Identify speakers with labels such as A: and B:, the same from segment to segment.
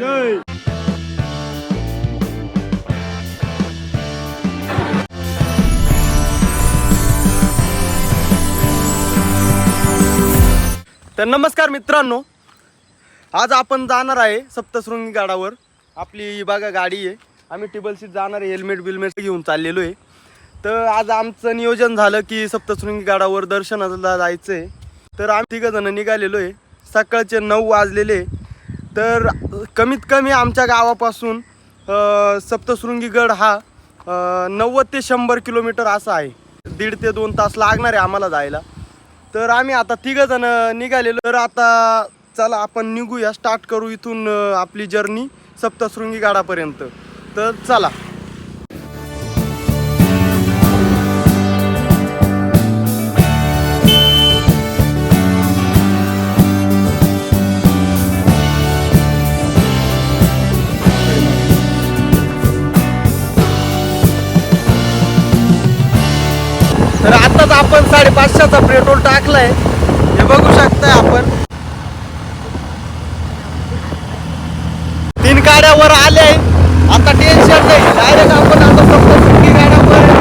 A: जय. तर नमस्कार मित्रांनो आज आपण जाणार आहे सप्तशृंगी गडावर. आपली ही बघा गाडी आहे. आम्ही टेबल सीट जाणार आहे हेल्मेट बिलमेट घेऊन चाललेलो आहे. तर आज आमचं नियोजन झालं की सप्तशृंगी गडावर दर्शनाला जायचं आहे तर आम्ही तिघं जण निघालेलो आहे. सकाळचे नऊ वाजलेले आहे. तर कमीत कमी आमच्या गावापासून सप्तशृंगीगड सप्तशृंगी गड हा नव्वद ते शंभर किलोमीटर असा आहे. दीड ते दोन तास लागणार आहे आम्हाला जायला. तर आम्ही आता तिघंजणं निघालेलो. तर आता चला आपण निघूया. स्टार्ट करू इथून आपली जर्नी सप्तशृंगी गडापर्यंत. तर चला. तर आताच आपण साडेपाचशेचा पेट्रोल टाकलाय. हे बघू शकताय आपण. तीन गाड्यावर आले आता टेन्शन नाही. डायरेक्ट आपण आता फक्त गाड्यावर बघू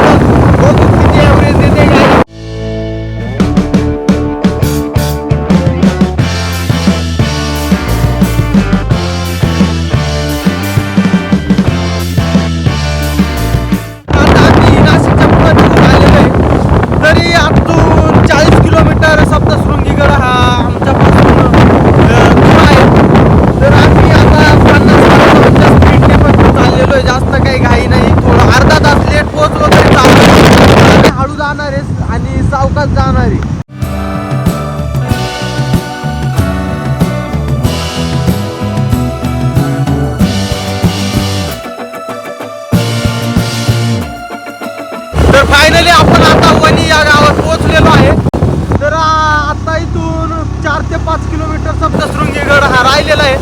A: काही नाही थोडं अर्धा तास लेट पोहोचलो तरी चालू हळू जाणार आहे आणि सावकाश जाणार आहे. तर फायनली आपण आता वणी या गावात पोहोचलेलो आहे. तर आता इथून चार ते पाच किलोमीटर समजा शृंगीगड हा राहिलेला आहे.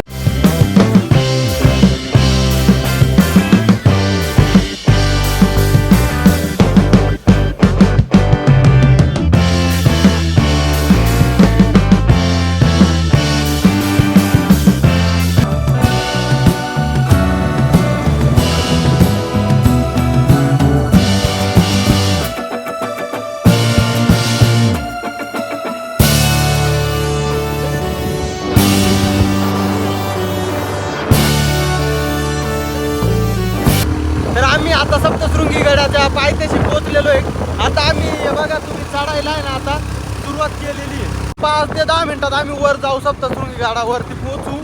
A: आता पायथ्याशी पोहोचलेलो आहे. आता आम्ही हे बघा तुम्ही चढायला आहे ना आता सुरुवात केलेली आहे. पाच ते दहा मिनिटात आम्ही वर जाऊ सप्तशृंगी गडावरती पोहोचू.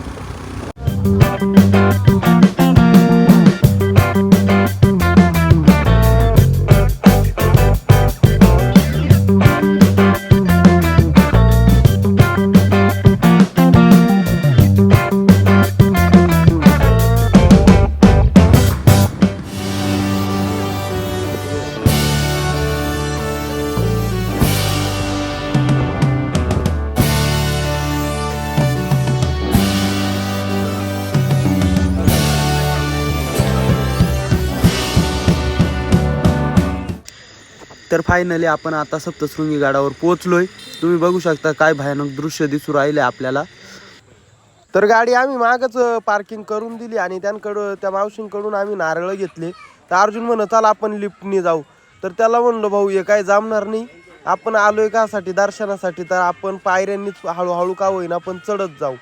A: तर फायनली आपण आता सप्तशृंगी गडावर पोहोचलोय. तुम्ही बघू शकता काय भयानक दृश्य दिसू राहिले आपल्याला. तर गाडी आम्ही मागच पार्किंग करून दिली आणि त्यांकडं त्या मावशींकडून आम्ही नारळ घेतले. तर अर्जुन म्हणत चला आपण लिफ्टने जाऊ. तर त्याला म्हणलो भाऊ हे काय जमणार नाही. आपण आलोय कासाठी दर्शनासाठी तर आपण पायऱ्यांनीच हळूहळू का होईना आपण चढत जाऊ.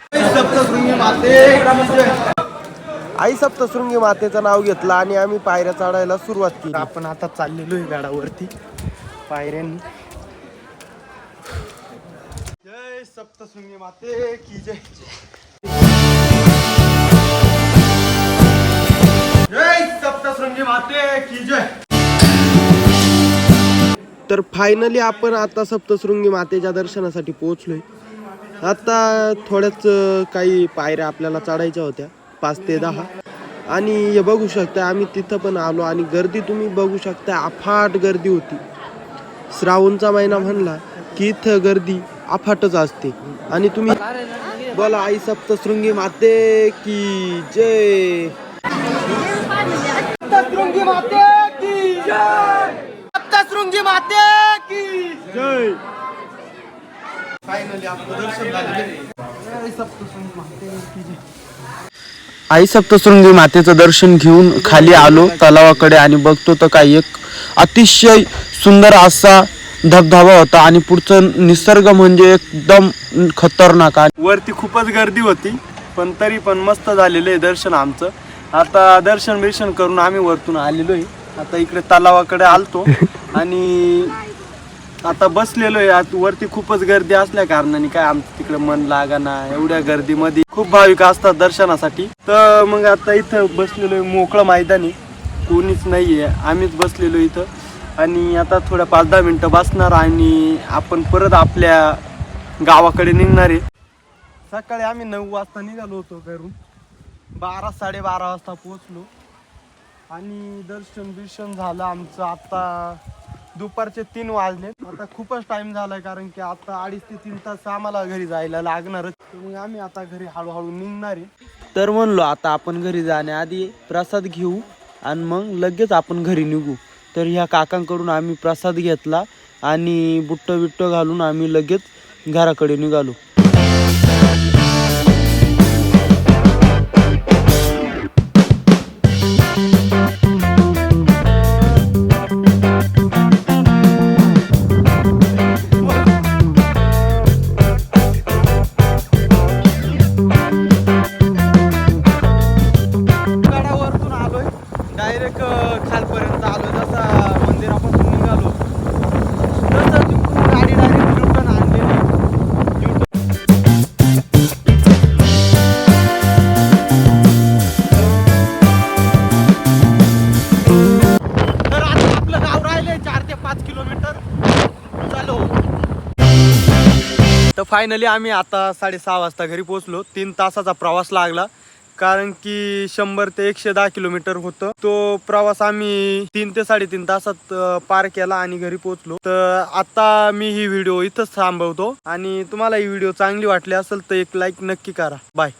A: आई सप्तशृंगी मातेचं नाव घेतलं आणि आम्ही पायऱ्या चढायला सुरुवात केली. आपण आता चाललेलो आहे गाडावरती. पायऱ्यांनी. जय सप्तशृंगी माते की जय. जय सप्तशृंगी माते की जय. तर फायनली आपण आता सप्तशृंगी मातेच्या दर्शनासाठी पोहोचलोय. आता थोड्याच काही पायऱ्या आपल्याला चढायच्या होत्या. पाच ते दहा. आणि हे बघू शकता आम्ही तिथं पण आलो आणि गर्दी तुम्ही बघू शकता अफाट गर्दी होती. श्रावणचा महिना म्हणला की इथं गर्दी अफाटच असते. आणि तुम्ही बोला आई सप्तशृंगी माते की जय. सप्तशृंगी माते की जय. सप्तशृंगी माते की जय. फायनली आपलं दर्शन झालं. आहे. सप्तशृंगी माते की जय.
B: आई सप्तशृंगी मातेचं दर्शन घेऊन खाली आलो तलावाकडे आणि बघतो तर काय एक अतिशय सुंदर असा धबधबा होता आणि पुढचं निसर्ग म्हणजे एकदम खतरनाक
A: वरती खूपच गर्दी होती पण तरी पण मस्त झालेलं आहे दर्शन आमचं. आता दर्शन बिर्शन करून आम्ही वरतून आलेलो आहे आता इकडे तलावाकडे आलतो आणि आता बसलेलो आहे. आत वरती खूपच गर्दी असल्या कारणाने काय आमचं तिकडे मन लागाना एवढ्या गर्दीमध्ये. खूप भाविक असतात दर्शनासाठी. तर मग आता इथं बसलेलो आहे मोकळं मैदानी. कोणीच नाही आहे आम्हीच बसलेलो इथं. आणि आता थोड्या पाच दहा मिनटं बसणार आणि आपण परत आपल्या गावाकडे निघणार आहे. सकाळी आम्ही नऊ वाजता निघालो होतो घरून. बारा साडेबारा वाजता पोचलो आणि दर्शन बिर्शन झालं आमचं. आता दुपारचे तीन वाजले आता खूपच टाइम झालाय कारण की आता अडीच ते तीन तास आम्हाला घरी जायला लागणारच. तर मग आम्ही आता घरी हळूहळू निघणार आहे.
B: तर म्हणलो आता आपण घरी जाण्याआधी प्रसाद घेऊ आणि मग लगेच आपण घरी निघू. तर ह्या काकांकडून आम्ही प्रसाद घेतला आणि बुट्ट बिट्ट घालून आम्ही लगेच घराकडे निघालो.
A: पाच किलोमीटर चालू. तर फायनली आम्ही आता साडेसहा वाजता घरी पोहोचलो. तीन तासाचा प्रवास लागला. कारण की शंभर ते एकशे दहा किलोमीटर होतं. तो प्रवास आम्ही तीन ते साडेतीन तासात पार केला आणि घरी पोहोचलो. तर आता मी ही व्हिडिओ इथंच थांबवतो. आणि तुम्हाला ही व्हिडिओ चांगली वाटली असेल तर एक लाईक नक्की करा. बाय